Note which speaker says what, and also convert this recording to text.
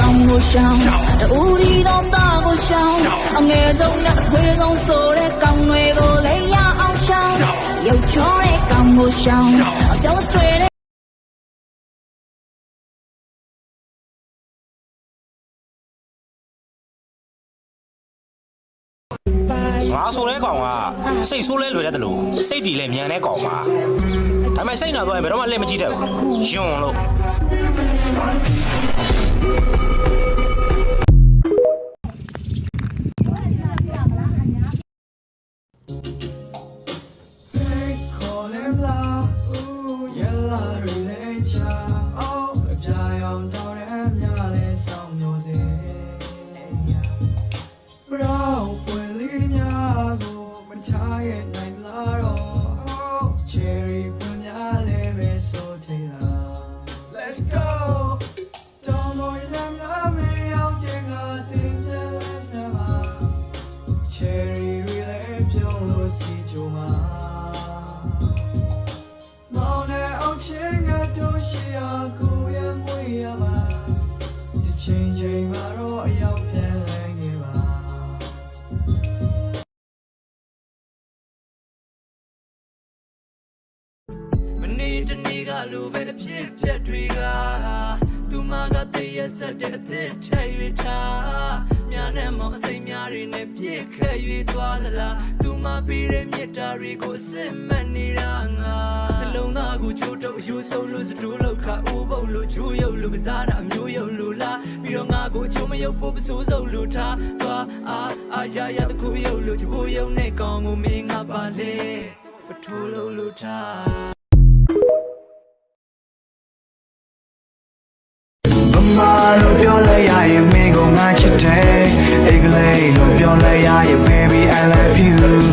Speaker 1: ကိုရှောင်းတူရီတော့သားကိုရှောင်းအငယ်ဆုံးနဲ့အထွေးဆုံးဆိုတဲ့ကောင်းတွေကိုလည်းရအောင်ရှောင်းရုပ်ချောတဲ့ကောင်းကိုရှောင်းအပြောင်းဆွဲတဲ့
Speaker 2: ငါဆိုတဲ့ကောင်ကစိတ်ဆိုးလဲလွယ်တတ်တယ်လို့စိတ်တည်လဲမြန်တဲ့ကောင်ပါဒါပေမဲ့စိတ်နာသွားရင်ဘယ်တော့မှလက်မကြည့်တတ်ဘူးယွန်းလို့
Speaker 3: Cherry တွေလည်းပြုံးလို့စီချိုမှာမော ကိုရမွေးရမှာဒီချိန်ချိန်မှာတော့အရောက်ပြန်လဲနေပါ
Speaker 4: မနေ့တနေ့ကလိုပဲအဖြစ်ဖြက်တွေကသူ မကတည့်ရဆက်တဲ့အသစ်ထည့်၍ထားမြားနဲ့မောင်အစိမ်းများတွေနဲ့ပြည့်ခက်၍သွားသလားသူမပေးတဲ့မြတ်တာတွေကိုအစစ်မှတ်နေတာငါနှလုံးသားကိုချိုးတော့အယူဆုံးလို့စတူးလောက်ခါအိုးပုတ်လို့ချိုးရုပ်လို့ကစားတာအမျိုးရုပ်လို့လားပြီးတော့ငါကိုချိုးမရုပ်ဖို့ပစိုးစုပ်လို့ထားသွားအာအာရရတခုရုပ်လို့ချိုးရုပ်နဲ့ကောင်းကိုမင်းငါပါလေပထိုးလို့လို့ထား
Speaker 3: မမလို့ပြောလိုက်ရရင်မင်းကိုငါချစ်တယ်အိတ်ကလေးလို့ပြောလိုက်ရရင် baby I love you